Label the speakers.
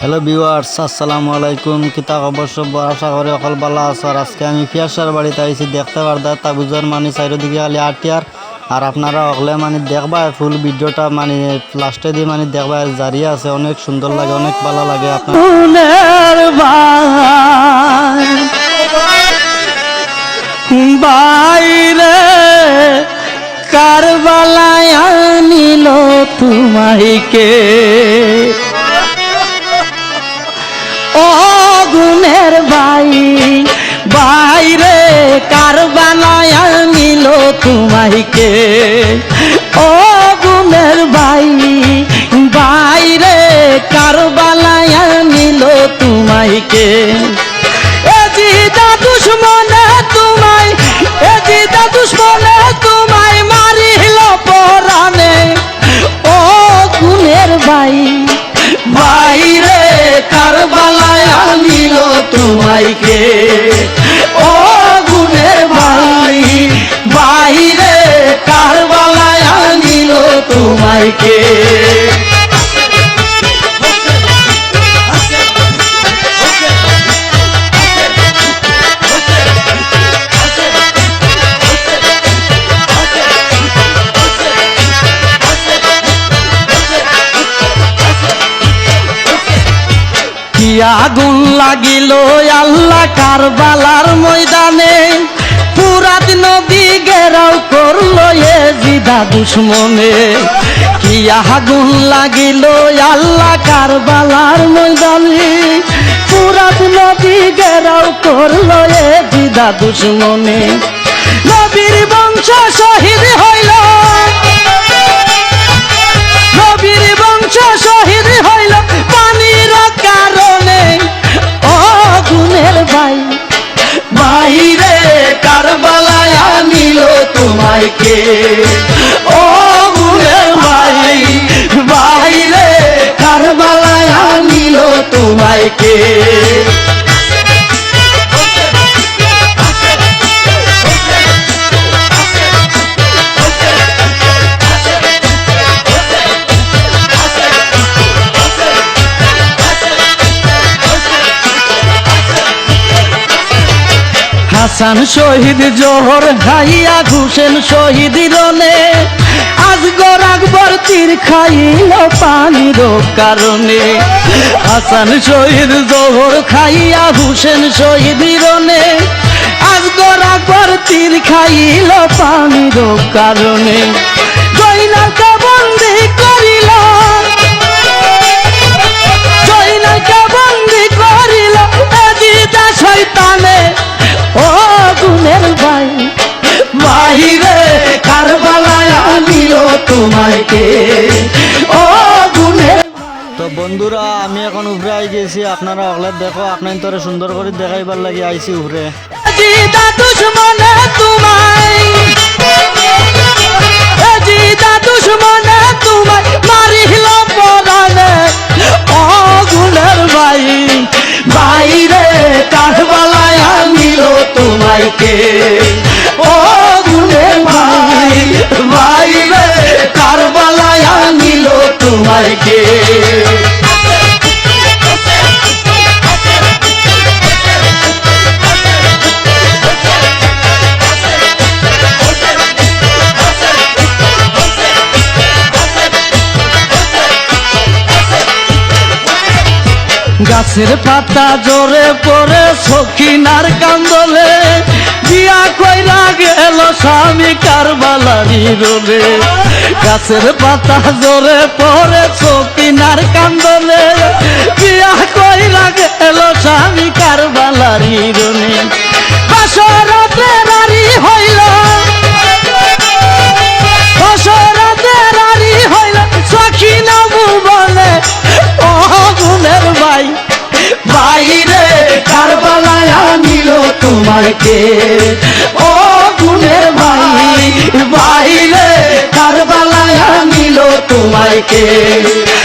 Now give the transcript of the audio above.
Speaker 1: Hello viewers আসসালামু আলাইকুম কিতা অবশ্য আশা করি অকল বালা আসার আজকে আমি ফিয়াসার বাড়িতে আইছি। দেখতে পারদা তাবুজের মানে চারিদিকে খালি আটিয়ার। আর আপনারা অকলে মানে দেখবা ফুল ভিডিওটা মানে লাস্টে দিয়ে মানে দেখবা, জারি আছে। অনেক সুন্দর লাগে, অনেক ভালো লাগে আপনার।
Speaker 2: বাইরে কারবালায় আনিল তোমাইকে গুণের ভাই বাইরে কারবালায় নিল তোমাইকে ও গুণের বাই বাইরে কারবালায় নিল তোমাইকে তোমাইকে ও গুণের ভাই বাইরে কারবালায় আনিল তোমাইকে। কি আগুন লাগিল আল্লাহ কারবালার ময়দানে। পুরাত নবী গেরাও করল এ জিদা দুশ্মনে। কি আগুন লাগিল আল্লাহ কারবালার ময়দানে। পুরাত নবী গেরাও করল এ জিদা দুশ্মনে। নবীর বংশ শহীদ হইল। তোমাইকে ও মুরে ভাই বাইরে কারবালায় আনিল তোমাইকে। হাসান শহীদ, জোহর খাইয়া ঘুষেন শহীদ রনে আজগর আকবর তীর খাইল পানির কারণে। হাসান শহীদ, জোহর খাইয়া ঘুষেন শহীদ রনে আজগর আকবর তীর খাইল পানির কারণে। জৈনাকে তোমাকে ও
Speaker 1: তো বন্ধুরা আমি এখন উপরে আই গেছি। আপনারা অকলে দেখো আপনার তোরে সুন্দর করে দেখাইবার লাগে আইছি উপরে
Speaker 2: জিদা দুশ্মনে তোমায়। জিদা দুশ্মনে তোমায় মারিল পরানে ও গুণের ভাই বাইরে কাঠবালায় আনিল তোমাইকে ও yeah. গাছের পাতা জোরে পরে সখিনার কান্দলে। বিয়া কইরা গেল স্বামী কারবালারি রোলে। গাছের পাতা জোরে পরে সখিনার কান্দলে। বিয়া কইরা গেল স্বামী কারবালারি রোলে। তোমাকে ও গুণের ভাই বাইরে কারবালায় নিল দুশ্মন